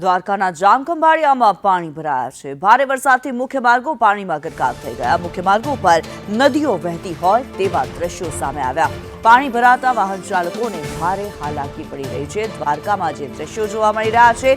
દ્વારકાના જામખંભાળિયામાં પાણી ભરાયા છે. ભારે વરસાદથી મુખ્ય માર્ગો પાણીમાં ગરકાવ થઈ ગયા. મુખ્ય માર્ગો પર નદીઓ વહેતી હોય તેવા દ્રશ્યો સામે આવ્યા. પાણી ભરાતા વાહન ચાલકોને ભારે હાલાકી પડી રહી છે. દ્વારકામાં જે દ્રશ્યો જોવા મળી રહ્યા છે,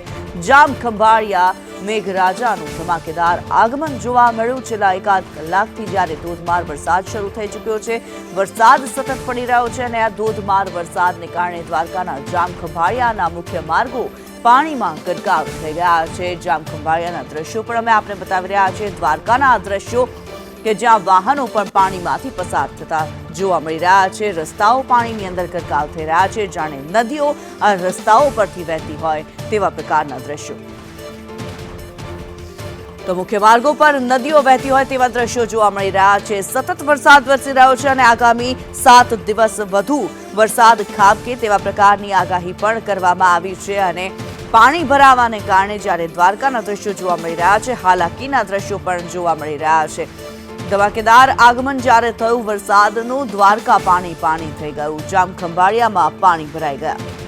જામખંભાળિયા મેઘરાજાનું ધમાકેદાર આગમન જોવા મળ્યું. છેલ્લા એકાદ કલાકથી જ્યારે ધોધમાર વરસાદ શરૂ થઈ ચૂક્યો છે, વરસાદ સતત પડી રહ્યો છે અને આ ધોધમાર વરસાદને કારણે દ્વારકાના જામખંભાળિયાના મુખ્ય માર્ગો પાણીમાં ગરકાવ થઈ ગયા છે. જામખંભાળિયાના દ્રશ્યો પણ અમે આપને બતાવી રહ્યા છીએ. દ્વારકાના આ દ્રશ્યો કે જ્યાં વાહનો પણ પાણીમાંથી પસાર થતા જોવા મળી રહ્યા છે. રસ્તાઓ પાણીની અંદર ગરકાવ થઈ રહ્યા છે. જાણે નદીઓ આ રસ્તાઓ પરથી વહેતી હોય તેવા પ્રકારના દ્રશ્યો. તો મુખ્ય માર્ગો પર નદીઓ વહેતી હોય તેવા દ્રશ્યો જોવા મળી રહ્યા છે. સતત વરસાદ વરસી રહ્યો છે અને આગામી સાત દિવસ વધુ વરસાદ ખાબકે તેવા પ્રકારની આગાહી પણ કરવામાં આવી છે અને પાણી ભરાવાને કારણે જ્યારે દ્વારકાના દ્રશ્યો જોવા મળી રહ્યા છે, હાલાકીના દ્રશ્યો પણ જોવા મળી રહ્યા છે. ધમાકેદાર આગમન જ્યારે થયું, વરસાદનું દ્વારકા પાણી પાણી થઈ ગયું. જામ ખંભાળિયામાં પાણી ભરાઈ ગયા.